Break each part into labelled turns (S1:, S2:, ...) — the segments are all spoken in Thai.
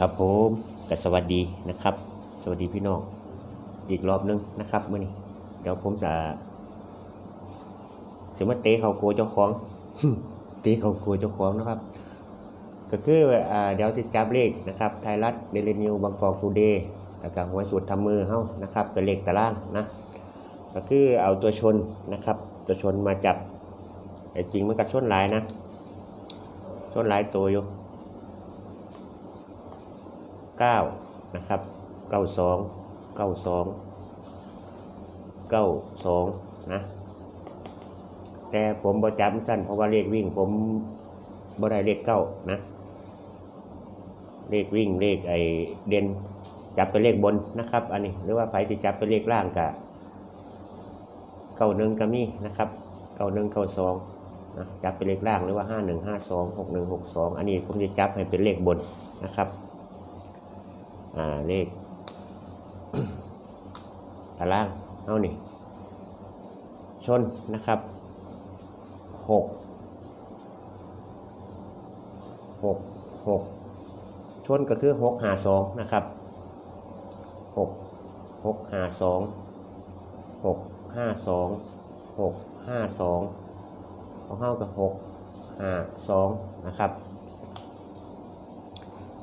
S1: ครับผมก็สวัสดีนะครับ สวัสดีพี่น้องอีกรอบนึงนะครับเมื่อนี้เดี๋ยวผมจะจะมาเตะเขาโกเจ้าของเตะเขาโกเจ้าของนะครับ ก็คืออ่าเดี๋ยวจะจับเลขนะครับ ไทยรัฐเดลินิวบางกอกทูเดย์แล้วก็หวยสูตรทำมือเฮ้านะครับเป็นเลขตารางนะก็คือเอาตัวชนนะครับ ตัวชนมาจับแต่จริงมันก็ชนหลายนะชนหลายตัวอยู่ เก้านะครับเก้าสองเก้าสองเก้าสองนะแต่ผมบอจับสั้นเพราะว่าเลขวิ่งผมบ่ได้เลขเก้านะเลขวิ่งเลขไอเด่นจับเป็นเลขบนนะครับ อันนี้หรือว่าไผจะจับเป็นเลขล่างกะเก้าหนึ่งก็มีนะครับเก้าหนึ่งเก้าสองนะจับเป็นเลขล่างหรือว่าห้าหนึ่งห้าสองหกหนึ่งหกสองอันนี้ผมจะจับให้เป็นเลขบนนะครับ อ่าเลขตารางเอานี่ชนนะครับหกหกหกชนก็คือหกหาสองนะครับหกหกหาสองหกห้าสองหกห้าสองของเข้ากับหกห้าสองนะครับ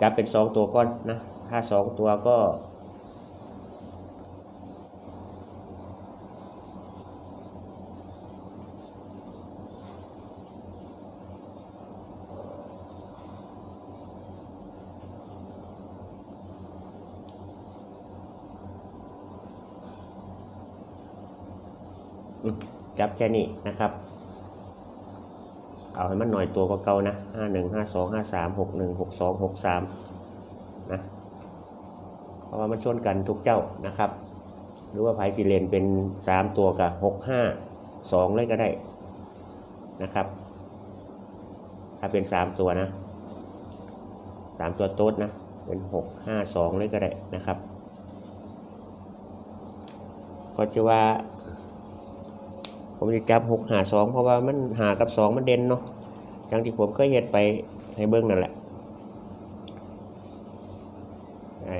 S1: จับเป็นสองตัวก่อนนะ ถ้าสองตัวก็จับแค่นี้นะครับ เอาให้มันหน่อยตัวก็เก่านะห้าหนึ่งห้าสองห้าสามหกหนึ่งหกสองหกสามนะ ราะว่ามันชนกันทุกเจ้านะครับ หรือว่าไพ่สีเลนเป็นสามตัวกับหกห้าสองเลยก็ได้นะครับ ถ้าเป็นสามตัวนะสามตัวโต๊ดนะเป็นหกห้าสองเลยก็ได้นะครับ ก็จะว่า ผมจะจับหกหาสองเพราะว่ามันหากับสองมันเด่นเนาะจังที่ผมก็เฮ็ดไปให้เบิ้งนั่นแหละไอ้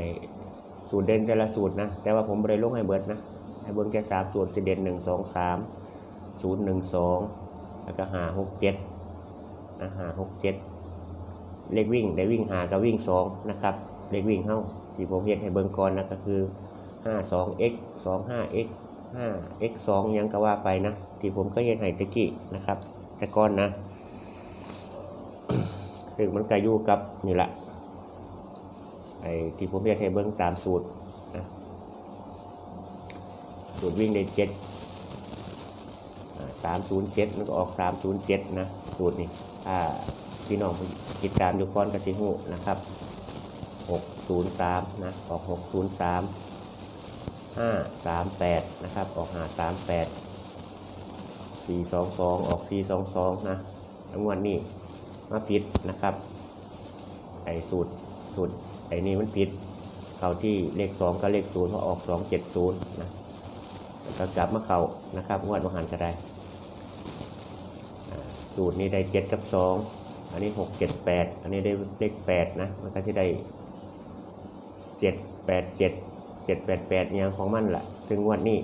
S1: สูตรเด่นแต่ละสูตรนะ แต่ว่าผมไม่ได้ลงให้เบิดนะ ให้เบิ้งแค่สามสูตรจะเด่นหนึ่งสองสามศูนย์หนึ่งสองแล้วก็หาหกเจ็ดนะหาหกเจ็ดเลขวิ่งได้วิ่งหากับวิ่งสองนะครับเลขวิ่งเข้าที่ผมเฮ็ดให้เบิ้งก่อนนะก็คือห้าสอง x สองห้า x 5 x 2ยังก็ว่าไปนะ ที่ผมก็เฮ็ดให้ตะกี้นะครับแต่ก่อนนะซึ่งมันก็อยู่กับนี่แหละ ไอ้ที่ผมเฮ็ดให้เบิ่งตามสูตรนะสูตรวิ่งได้เจ็ดสามศูนย์เจ็ดมันก็ออกสามศูนย์เจ็ดนะสูตรนี่ถ้าพี่น้องติดตามอยู่ก่อนก็สิฮู้นะครับหกศูนย์สามนะออกหกศูนย์สามห้าสามแปดนะครับ ออกหาสามแปดสี่สองสองออกสี่สองสองนะทั้งวันนี้มาผิดนะครับไอ้สูตรสูตร ไอ้นี่มันผิดเข้าที่เลขสองกับเลขศูนย์เพราะออกสองเจ็ดศูนย์นะก็กลับมาเข้านะครับงวดมหันก็ได้สูตรนี้ได้เจ็ดกับสองอันนี้หกเจ็ดแปดอันนี้ได้เลขแปดนะมันก็จะได้เจ็ดแปดเจ็ดเจ็ดแปดแปดอย่างของมันแหละถึงงวันนี้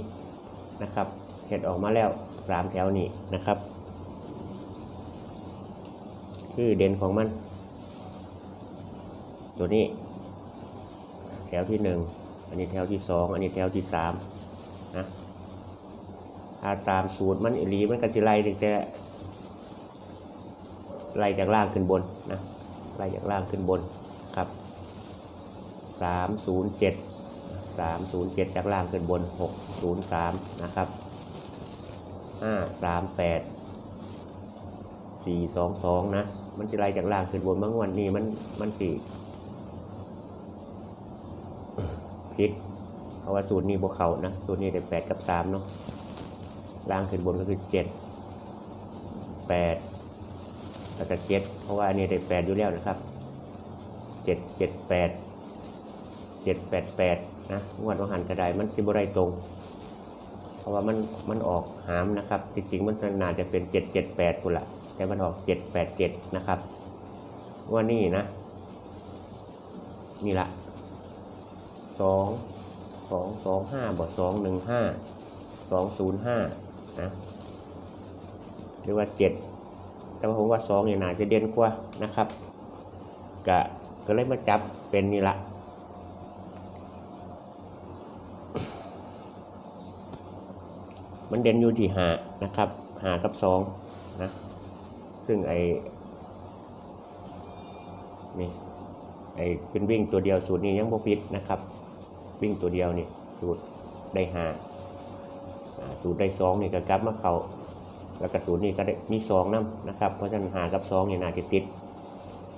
S1: นะครับเห็ดออกมาแล้วสามแถวนี้นะครับ คือเด่นของมัน ตัวนี้ แถวที่หนึ่งอันนี้แถวที่สองอันนี้แถวที่สามนะถ้าตามสูตรมันอิลีมันก็จะไล่ตั้งแต่ไล่จากล่างขึ้นบนนะไล่จากล่างขึ้นบนครับสามศูนย์เจ็ดสามศูนย์เจ็ดจากล่างขึ้นบนหกศูนย์สามนะครับห้าสามแปดสี่สองสองนะมันจะไล่จากล่างขึ้นบนบางวันนี้มันมันสี่ ผิดเพราะว่าสูตรนี้บวกเขานะสูตรนี้ได้แปดกับสามเนาะล่างขึ้นบนก็คือเจ็ดแปดแล้วก็เจ็ดเพราะว่าอันนี้ได้แปดอยู่แล้วนะครับเจ็ดเจ็ดแปดเจ็ดแปดแปดนะงวดวันหันกระไดมันสิบไรตรง เพราะว่ามันมันออกหามนะครับ จริงๆมันน่าจะเป็นเจ็ดเจ็ดแปดกูละแต่มันออกเจ็ดแปดเจ็ดนะครับวันนี้นะนี่ละ สองสองสองห้าบวกสองหนึ่งห้าสองศูนย์ห้านะหรือว่าเจ็ดแต่ว่าผมว่าสองเนี่ยน่าจะเด่นกว่านะครับกะก็เลยมาจับเป็นนี่ละมันเด่นอยู่ที่หานะครับหากับสองนะซึ่งไอนี่ไอเป็นวิ่งตัวเดียวสูตรนี้ยังบ่ผิดนะครับ วิ่งตัวเดียวนี่สูตรได้หาอ่าสูตรได้สองนี่ก็กลับมาเขาแล้วก็สูตรนี้ก็ได้มีสองน้ำนะครับ เพราะฉะนั้นหากับสองเนี่ยน่าจะติด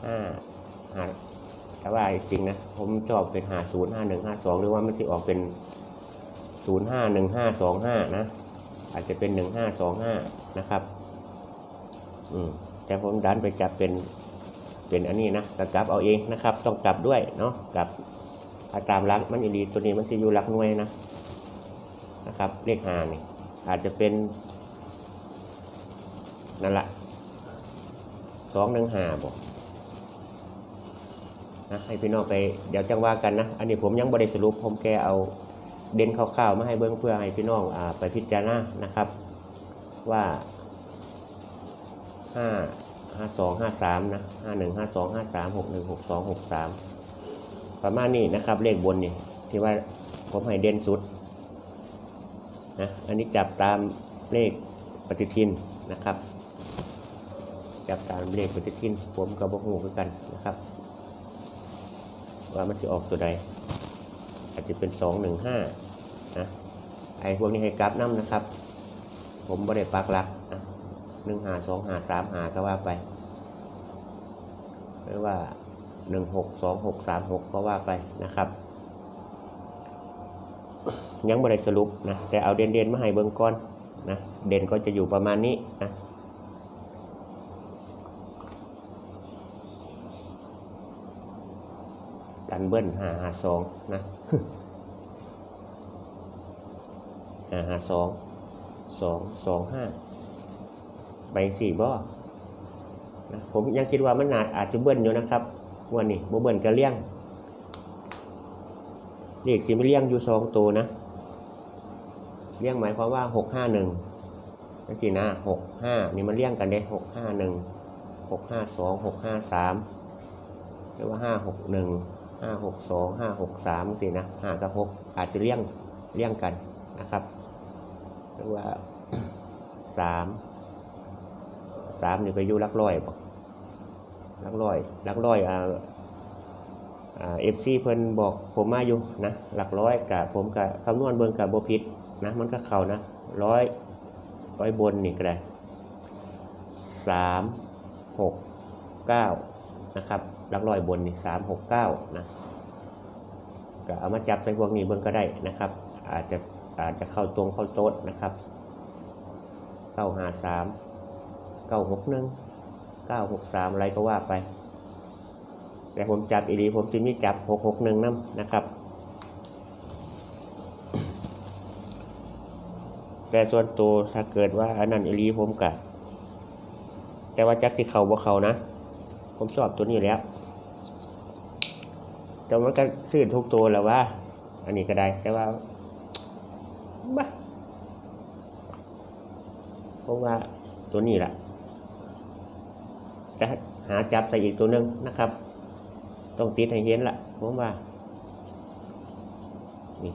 S1: ห้าหาแต่ว่าจริงนะ ผมชอบเป็นหาศูนย์ห้าหนึ่งห้าสองหรือว่ามันจะออกเป็นศูนย์ห้าหนึ่งห้าสองห้านะ อาจจะเป็นหนึ่งห้าสองห้านะครับ อืมแต่ผมดันไปจับเป็นเป็นอันนี้นะก็กลับเอาเองนะครับ ต้องกลับด้วยเนาะกลับ อาตามรักมันอีดีตัวนี้มันจะอยู่รักหน่วยนะนะครับเลขหานี่อาจจะเป็นนั่นแหละสองหนึ่งหาบอกนะให้พี่น้องไปเดี๋ยวจังว่ากันนะ อันนี้ผมยังบริสรุปผมแค่เอาเด่นคร่าวๆมาให้เบิ้งเพื่อให้พี่น้องอไปพิจารณานะครับ ว่าห้าห้าสองห้าสามนะห้าหนึ่งห้าสองห้าสามหกหนึ่งหกสองหกสาม ประมาณนี้นะครับ เลขบนนี่ที่ว่าผมให้เด่นสุดนะอันนี้จับตามเลขปฏิทินนะครับ จับตามเลขปฏิทิน ผมกับบหูกันนะครับ ว่ามันจะออกตัวใด อาจจะเป็นสองหนึ่งห้านะไอ้พวกนี้ให้กราฟน้ำนะครับ ผมไม่ได้ปักหลักนะหนึ่งหาสองหาสามหาก็ว่าไปหรือว่า หนึ่งหกสองหกสามหกก็ว่าไปนะครับ ยังไม่ได้สรุปนะแต่เอาเด่นเด่นๆมาให้เบิ่งก่อนนะเด่นก็จะอยู่ประมาณนี้นะกันเบิ้ลหาหาสองนะหาหาสองสองสองห้าใบสี่บ่นะผมยังคิดว่ามันอาจอาจจะเบิ้ลอยู่นะครับ วันนี้บ่เบิ้ลก็เลี้ยงเลขสีไม่เลี้ยงอยู่สองตัวนะเลี้ยงหมายความว่าหกห้าหนึ่งนั่นสินะหกห้านี่มันเลี้ยงกันได้หกห้าหนึ่งหกห้าสองหกห้าสามหรือว่าห้าหกหนึ่งห้าหกสองห้าหกสามสินะห้ากับหกอาจจะเลี้ยงเลี้ยงกันนะครับหรือว่าสามสามนี่ไปยู่ลักร้อยบอก ลักร้อยหลักร้อยอ่าเอฟซีเพิ่นบอกผมมาอยู่นะหลักร้อยกับผมกับคำนวณเบิ่งกับโบพิษนะมันก็เข้านะร้อยร้อยบนนี่ก็ได้สามหกเก้านะครับหลักร้อยบนนี่สามหกเก้านะก็เอามาจับใส่พวกนี้เบิ่งก็ได้นะครับ อาจจะอาจจะเข้าตรงเข้าโต๊ดนะครับเก้าหาสามเก้าหกหนึ่ง เก้าหกสามอะไรก็ว่าไป แต่ผมจับอีดีผมจะมีจับหกหกหนึ่งน้ำนะครับ แต่ส่วนตัวถ้าเกิดว่าอันนั้นอีรีผมกะแต่ว่าจักที่เขาบ่เขานะ ผมชอบตัวนี้แล้ว แต่มันก็ซื้อทุกตัวแล้วว่า อันนี้ก็ได้ แต่ว่าบ้าผมว่าตัวนี้แหละ จะหาจับใส่อีกตัวหนึ่งนะครับ ต้องติดให้เห็นละผมว่านี่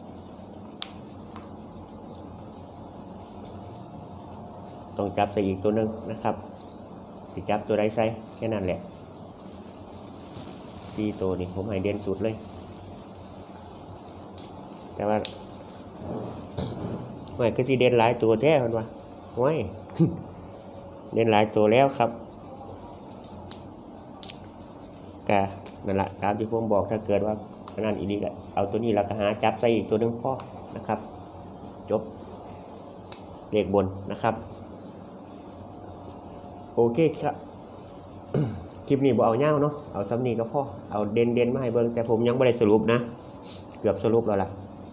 S1: ต้องจับใส่อีกตัวหนึ่งนะครับสิจับตัวใดใส่แค่นั้นแหละสี่ตัวนี่ผมให้เด่นสุดเลย แต่ว่าไม่คือสิเด่นหลายตัวแท้มันว่าโอ้ยเด่นหลายตัวแล้วครับ กะนั่นแหละตามที่ผมบอกถ้าเกิดว่านั่นอีกก็เอาตัวนี้แล้วก็หาจับใส่อีกตัวหนึงพ่อนะครับ จบเลขบนนะครับ โอเคครับคลิปนี้บอเอาเง่าเนาะเอาซ้ำนี้ก็พ่อเอาเด่นเด่นมาให้เบิ่งแต่ผมยังไม่ได้สรุปนะ เกือบสรุปแล้วล่ะ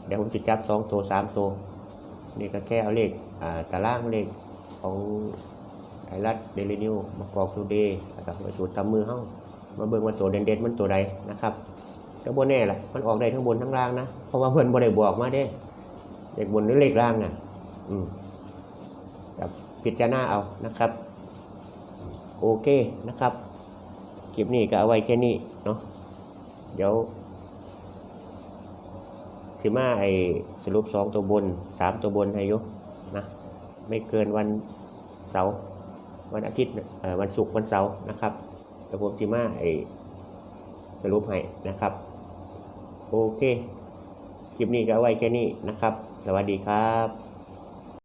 S1: เดี๋ยวผมจะจับสองตัวสามตัวนี่ก็แค่เอาเลขอ่าตารางเลขของไทยรัฐเดลินิวมากรอกทูเดย์แล้วก็มาสูตรทำมือเฮ้า มาเบิ่งว่าตัวเด่นๆมันตัวใดนะครับก็บ่แน่แหละมันออกได้ทั้งบนทั้งล่างนะ เพราะว่าเพิ่อนบ่ได้บอกมาเด้เลขบนหรือเลขล่างน่ะ อืมกับพิจารณาเอานะครับ โอเคนะครับ คลิปนี้ก็เอาไว้แค่นี้เนาะ เดี๋ยวสิมาไอสรุปสองตัวบนสามตัวบนให้ยุนะ ไม่เกินวันเสาร์วันอาทิตย์วันศุกร์วันเสาร์นะครับ เดี๋ยวผมสิมาไอสรุปให้นะครับ โอเค คลิปนี้ก็ไว้แค่นี้นะครับ สวัสดีครับ